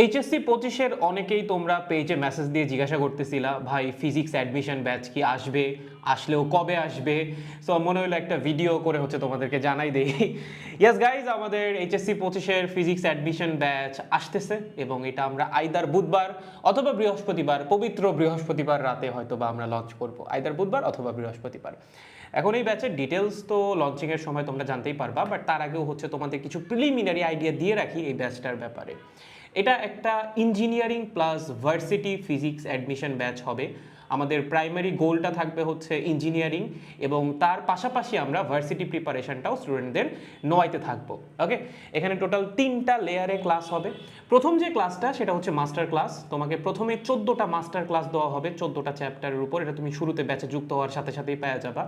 HSC পঁচিশের অনেকেই তোমরা পেজে মেসেজ দিয়ে জিজ্ঞাসা করতেছিলা, ভাই ফিজিক্স অ্যাডমিশন ব্যাচ কি আসবে? আসলেও কবে আসবে? সো মনে হলো একটা ভিডিও করে হচ্ছে তোমাদেরকে জানাই দেই। ইয়াস গাইজ আমাদের এইচএসসি পঁচিশের ফিজিক্স অ্যাডমিশন ব্যাচ আসতেছে এবং এটা আমরা আইদার বুধবার অথবা বৃহস্পতিবার, পবিত্র বৃহস্পতিবার রাতে হয়তো বা আমরা লঞ্চ করব। আইদার বুধবার অথবা বৃহস্পতিবার। এখন এই ব্যাচের ডিটেলস তো লঞ্চিংয়ের সময় তোমরা জানতেই পারবা বাট তার আগেও হচ্ছে তোমাদের কিছু প্রিলিমিনারি আইডিয়া দিয়ে রাখি এই ব্যাচটার ব্যাপারে। এটা একটা engineering plus varsity physics admission batch হবে। আমাদের প্রাইমারি গোলটা থাকবে হচ্ছে ইঞ্জিনিয়ারিং এবং তার পাশাপাশি আমরা ভার্সিটি প্রিপারেশনটাও স্টুডেন্টদের নোয়াইতে থাকব ওকে এখানে টোটাল তিনটা লেয়ারে ক্লাস হবে। প্রথম যে ক্লাসটা সেটা হচ্ছে মাস্টার ক্লাস তোমাকে প্রথমে চোদ্দোটা মাস্টার ক্লাস দেওয়া হবে, চোদ্দোটা চ্যাপ্টারের উপর। এটা তুমি শুরুতে ব্যাচে যুক্ত হওয়ার সাথে সাথেই পেয়ে যাবা।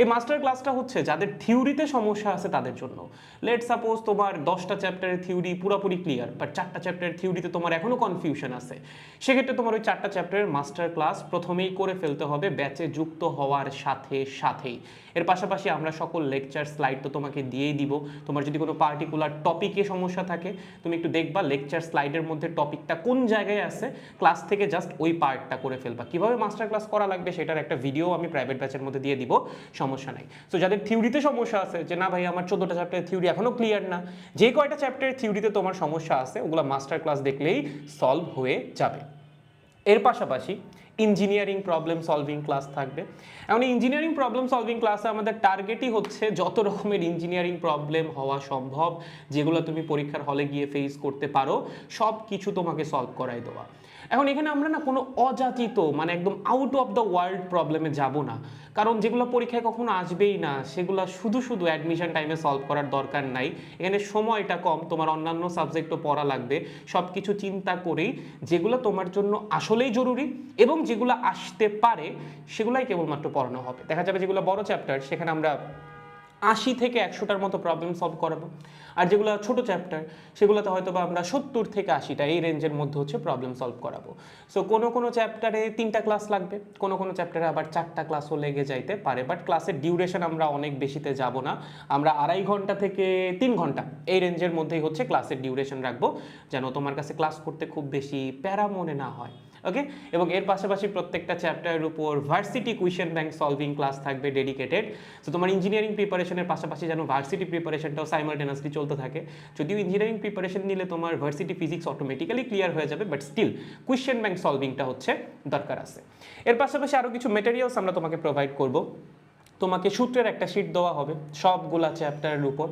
এই মাস্টার ক্লাসটা হচ্ছে যাদের থিওরিতে সমস্যা আছে তাদের জন্য। লেট সাপোজ তোমার দশটা চ্যাপ্টারের থিওরি পুরোপুরি ক্লিয়ার বাট চারটা চ্যাপ্টারের থিওরিতে তোমার এখনও কনফিউশন আছে। সেক্ষেত্রে তোমার ওই চারটা চ্যাপ্টারের মাস্টার ক্লাস প্রথমেই করে ফেলতে হবে ব্যাচে যুক্ত হওয়ার সাথে সাথেই। এর পাশাপাশি আমরা সকল লেকচার স্লাইড তো তোমাকে দিয়েই দিব। তোমার যদি কোনো পার্টিকুলার টপিকে সমস্যা থাকে, তুমি একটু দেখবা লেকচার স্লাইডের মধ্যে টপিকটা কোন জায়গায় আছে ক্লাস থেকে জাস্ট ওই পার্টটা করে ফেলবা। কীভাবে মাস্টার ক্লাস করা লাগবে সেটার একটা ভিডিও আমি প্রাইভেট ব্যাচের মধ্যে দিয়ে দিব, সমস্যা নাই। সো যাদের থিওরিতে সমস্যা আছে যে, না ভাই, আমার চোদ্দোটা চ্যাপ্টারের থিওরি এখনও ক্লিয়ার না। যে কয়টা চ্যাপ্টারের থিওরিতে তোমার সমস্যা আছে, ওগুলো মাস্টার ক্লাস দেখলেই সলভ হয়ে যাবে। এর পাশাপাশি ইঞ্জিনিয়ারিং প্রবলেম সলভিং ক্লাস থাকবে। এমন ইঞ্জিনিয়ারিং প্রবলেম সলভিং ক্লাসে আমাদের টার্গেটই হচ্ছে যত রকমের ইঞ্জিনিয়ারিং প্রবলেম হওয়া সম্ভব, যেগুলো তুমি পরীক্ষার হলে গিয়ে ফেস করতে পারো, সব কিছু তোমাকে সলভ করাই দেওয়া। এখন এখানে আমরা না কোনো অযাচিত মানে একদম আউট অফ দ্য ওয়ার্ল্ড প্রবলেমে যাব না। কারণ যেগুলো পরীক্ষায় কখনো আসবেই না, সেগুলো শুধু শুধু অ্যাডমিশন টাইমে সলভ করার দরকার নাই। এখানে সময়টা কম, তোমার অন্যান্য সাবজেক্টও পড়া লাগবে। সব কিছু চিন্তা করেই যেগুলো তোমার জন্য আসলেই জরুরি এবং যেগুলো আসতে পারে, সেগুলাই কেবলমাত্র পড়ানো হবে। দেখা যাবে যেগুলো বড় চ্যাপ্টার সেখানে আমরা আশি থেকে একশোটার মতো প্রবলেম সলভ করাবো। আর যেগুলো ছোট চ্যাপ্টার সেগুলোতে হয়তো বা আমরা সত্তর থেকে আশিটা, এই রেঞ্জের মধ্যে হচ্ছে প্রবলেম সলভ করাবো। সো কোনো কোনো চ্যাপ্টারে তিনটা ক্লাস লাগবে, কোনো কোনো চ্যাপ্টারে আবার চারটা ক্লাসও লেগে যাইতে পারে বাট ক্লাসের ডিউরেশন আমরা অনেক বেশিতে যাব না। আমরা আড়াই ঘণ্টা থেকে তিন ঘণ্টা, এই রেঞ্জের মধ্যেই হচ্ছে ক্লাসের ডিউরেশন রাখব, যেন তোমার কাছে ক্লাস করতে খুব বেশি প্যারা মনে না হয়। ওকে এবং এর পাশাপাশি প্রত্যেকটা চ্যাপ্টারের উপর varsity question bank solving class থাকবে ডেডিকেটেড তো তোমার ইঞ্জিনিয়ারিং প্রিপারেশনের পাশাপাশি যেন ভার্সিটি প্রিপারেশনটাও সাইমালটেনাসলি চলতে থাকে। যদিও ইঞ্জিনিয়ারিং প্রিপারেশন নিলে তোমার ভার্সিটি ফিজিক্স অটোমেটিক্যালি ক্লিয়ার হয়ে যাবে বাট স্টিল কুইশন ব্যাংক সলভিংটা হচ্ছে দরকার আছে। এর পাশাপাশি আরও কিছু মেটেরিয়ালস আমরা তোমাকে প্রোভাইড করব। তোমাকে সূত্রের একটা শিট দেওয়া হবে সবগুলা চ্যাপ্টারের উপর।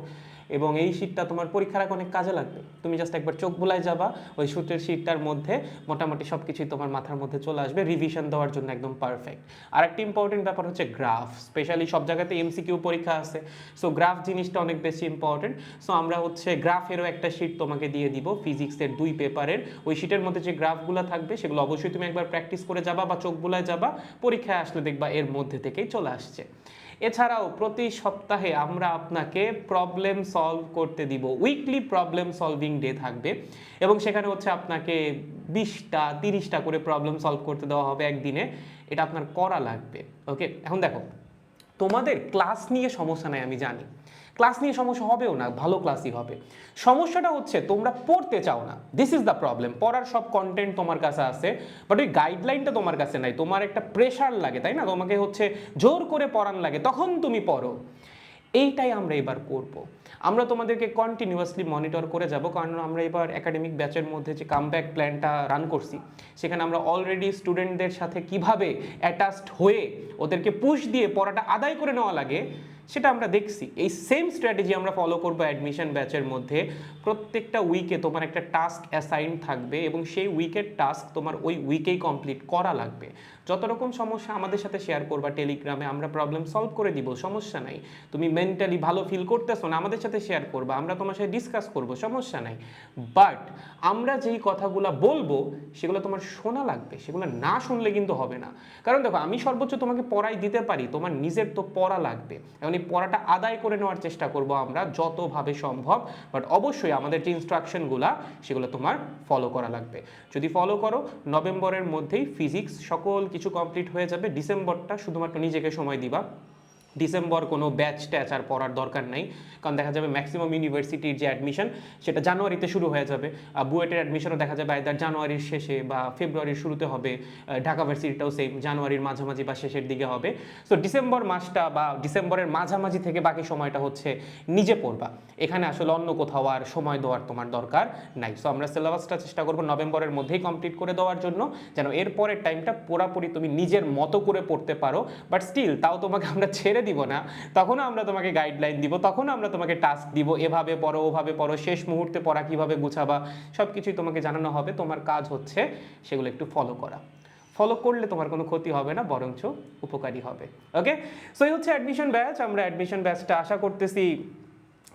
এবং এই শীটটা তোমার পরীক্ষার আগে অনেক কাজে লাগবে। তুমি জাস্ট একবার চোখ বুলাই যাবা, ওই সূত্রের শীটটার মধ্যে মোটামুটি সব কিছুই তোমার মাথার মধ্যে চলে আসবে রিভিশন দেওয়ার জন্য একদম পারফেক্ট আর একটা ইম্পর্টেন্ট ব্যাপার হচ্ছে গ্রাফ স্পেশালি সব জায়গাতে এমসিকিউ পরীক্ষা আছে। সো গ্রাফ জিনিসটা অনেক বেশি ইম্পর্টেন্ট সো আমরা হচ্ছে গ্রাফেরও একটা শীট তোমাকে দিয়ে দিব ফিজিক্সের দুই পেপারের ওই শীটের মধ্যে যে গ্রাফগুলো থাকবে, সেগুলো অবশ্যই তুমি একবার প্র্যাকটিস করে যাবা বা চোখ বুলায় যাবা, পরীক্ষায় আসলে দেখবা এর মধ্যে থেকেই চলে আসছে। এছাড়াও প্রতি সপ্তাহে আমরা আপনাকে প্রবলেম সলভ করতে দিব। উইকলি প্রবলেম সলভিং ডে থাকবে এবং সেখানে হচ্ছে আপনাকে বিশটা, তিরিশটা করে প্রবলেম সলভ করতে দেওয়া হবে একদিনে। এটা আপনার করা লাগবে ওকে এখন দেখো, তোমাদের ক্লাস নিয়ে সমস্যা নাই, আমি জানি। ক্লাস নিয়ে সমস্যা হবেও না, ভালো ক্লাসই হবে। সমস্যাটা হচ্ছে তোমরা পড়তে চাও না। দিস ইজ দ্য প্রবলেম পড়ার সব কন্টেন্ট তোমার কাছে আছে বাট ওই গাইডলাইনটা তোমার কাছে নাই। তোমার একটা প্রেশার লাগে, তাই না? তোমাকে হচ্ছে জোর করে পড়ান লাগে, তখন তুমি পড়ো। এইটাই আমরা এবার করব। আমরা তোমাদেরকে কন্টিনিউয়াসলি মনিটর করে যাব, কারণ আমরা এবার একাডেমিক ব্যাচের মধ্যে যে কামব্যাক প্ল্যানটা রান করছি, সেখানে আমরা অলরেডি স্টুডেন্টদের সাথে কীভাবে অ্যাটাচড হয়ে ওদেরকে পুশ দিয়ে পড়াটা আদায় করে নেওয়া লাগে সেটা আমরা দেখছি। এই সেম স্ট্র্যাটেজি আমরা ফলো করব অ্যাডমিশন ব্যাচের মধ্যে। প্রত্যেকটা উইকে তোমার একটা টাস্ক অ্যাসাইন থাকবে এবং সেই উইকের টাস্ক তোমার ওই উইকেই কমপ্লিট করা লাগবে। যত রকম সমস্যা আমাদের সাথে শেয়ার করবা টেলিগ্রামে আমরা প্রবলেম সলভ করে দিব, সমস্যা নাই। তুমি মেন্টালি ভালো ফিল করতেছো না, আমাদের সাথে শেয়ার করবা, আমরা তোমার সাথে ডিসকাস করব, সমস্যা নাই। বাট আমরা যেই কথাগুলো বলব, সেগুলো তোমার শোনা লাগবে, সেগুলো না শুনলে কিন্তু হবে না। কারণ দেখো, আমি সর্বোচ্চ তোমাকে পড়াই দিতে পারি, তোমার নিজের তো পড়া লাগবে। এখন এই পড়াটা আদায় করে নেওয়ার চেষ্টা করব আমরা, যতভাবে সম্ভব বাট অবশ্যই আমাদের যে ইনস্ট্রাকশনগুলা সেগুলো তোমার ফলো করা লাগবে। যদি ফলো করো, নভেম্বরের মধ্যেই ফিজিক্স সকল কিছু কমপ্লিট হয়ে যাবে। ডিসেম্বরটা শুধুমাত্র নিজেকে সময় দিবা। ডিসেম্বর কোনো ব্যাচ ট্যাচ আর পড়ার দরকার নাই। কারণ দেখা যাবে ম্যাক্সিমাম ইউনিভার্সিটির যে অ্যাডমিশন সেটা জানুয়ারিতে শুরু হয়ে যাবে। বুয়েটের অ্যাডমিশনও দেখা যাবে আইদার জানুয়ারির শেষে বা ফেব্রুয়ারির শুরুতে হবে। ঢাকা ভার্সিটিটাও সেম জানুয়ারির মাঝামাঝি বা শেষের দিকে হবে। সো ডিসেম্বর মাসটা বা ডিসেম্বরের মাঝামাঝি থেকে বাকি সময়টা হচ্ছে নিজে পড়বা। এখানে আসলে অন্য কোথাও আর সময় দেওয়ার তোমার দরকার নাই। সো আমরা সিলেবাসটা চেষ্টা করব নভেম্বরের মধ্যেই কমপ্লিট করে দেওয়ার জন্য। যেন এরপরের টাইমটা পুরাপুরি তুমি নিজের মতো করে পড়তে পারো। বাট স্টিল তাও তোমাকে আমরা ছেড়ে দিব না, তখনও আমরা তোমাকে গাইডলাইন দিব, তখনও আমরা তোমাকে টাস্ক দিব, এভাবে পড়ো, ওভাবে পড়ো, শেষ মুহূর্তে পড়া কীভাবে গুছাবা সব কিছুই তোমাকে জানানো হবে, তোমার কাজ হচ্ছে সেগুলো একটু ফলো করা। ফলো করলে তোমার কোনো ক্ষতি হবে না, বরঞ্চ উপকারী হবে ওকে সো এই হচ্ছে অ্যাডমিশন ব্যাচ আমরা অ্যাডমিশন ব্যাচটা আশা করতেছি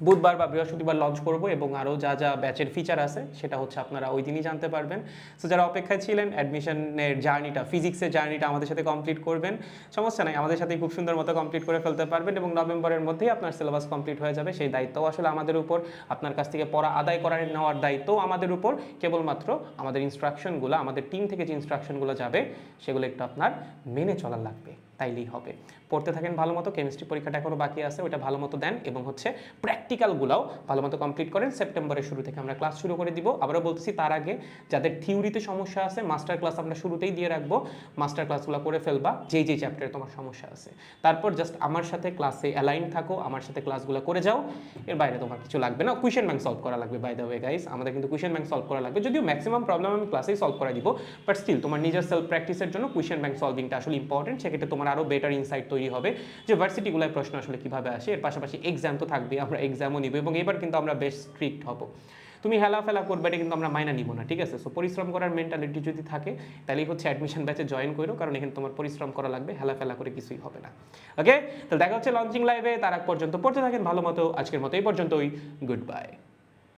বুধবার বা বৃহস্পতিবার লঞ্চ করব এবং আরও যা যা ব্যাচের ফিচার আছে, সেটা হচ্ছে আপনারা ওই দিনই জানতে পারবেন। সো যারা অপেক্ষায় ছিলেন অ্যাডমিশনের জার্নিটা ফিজিক্সের জার্নিটা আমাদের সাথে কমপ্লিট করবেন। সমস্যা নাই, আমাদের সাথে খুব সুন্দর মতো কমপ্লিট করে ফেলতে পারবেন এবং নভেম্বরের মধ্যেই আপনার সিলেবাস কমপ্লিট হয়ে যাবে। সেই দায়িত্বও আসলে আমাদের উপর, আপনার কাছ থেকে পড়া, আদায় করার নেওয়ার দায়িত্বও আমাদের উপর। কেবলমাত্র আমাদের ইনস্ট্রাকশনগুলো আমাদের টিম থেকে যে ইনস্ট্রাকশনগুলো যাবে, সেগুলো একটু আপনার মেনে চলার লাগবে। তাইলেই হবে। পড়তে থাকেন ভালো মতো কেমিস্ট্রি পরীক্ষাটা এখনও বাকি আছে ওটা ভালো মতো দেন এবং হচ্ছে প্র্যাকটিক্যালগুলোও ভালো মতো কমপ্লিট করেন। সেপ্টেম্বরের শুরু থেকে আমরা ক্লাস শুরু করে দিব। আবারও বলতেছি, তার আগে যাদের থিওরিতে সমস্যা আছে মাস্টার ক্লাস আমরা শুরুতেই দিয়ে রাখব। মাস্টার ক্লাসগুলো করে ফেলবা, যেই যেই চ্যাপ্টারে তোমার সমস্যা আছে। তারপর জাস্ট আমার সাথে ক্লাসে অ্যালাইন থাকো, আমার সাথে ক্লাসগুলো করে যাও। এর বাইরে তোমার কিছু লাগবে না। কুয়েশন ব্যাংক সলভ করা লাগবে বাই দ্য ওয়ে গাইস আমাদের কিন্তু কুয়েশন ব্যাংক সলভ করা লাগবে। যদিও ম্যাক্সিমাম প্রবলেম আমি ক্লাসেই সলভ করে দিব বাট স্টিল তোমার নিজের সেলফ প্র্যাকটিসের জন্য কুয়েশন ব্যাংক সলভিংটা আসলে ইম্পর্টেন্ট সেক্ষেত্রে তোমার আরও বেটার ইনসাইট তৈরি হবে যে ভার্সিটিগুলোয় প্রশ্ন আসলে কীভাবে আসে। এর পাশাপাশি এক্সাম তো থাকবে আমরা এক্সামও নিব এবং এবার কিন্তু আমরা বেশ স্ট্রিক্ট হব। তুমি হেলা ফেলা করবে, এটা কিন্তু আমরা মাইনা নিব না, ঠিক আছে? সো পরিশ্রম করার মেন্টালিটি যদি থাকে, তাহলেই হচ্ছে অ্যাডমিশন ব্যাচে জয়েন করো, কারণ এখানে তোমার পরিশ্রম করা লাগবে হেলা ফেলা করে কিছুই হবে না। ওকে তো দেখা হচ্ছে লঞ্চিং লাইভে তার আগ পর্যন্ত পড়তে থাকেন ভালো মতো, আজকের মতো এই পর্যন্তই গুড বাই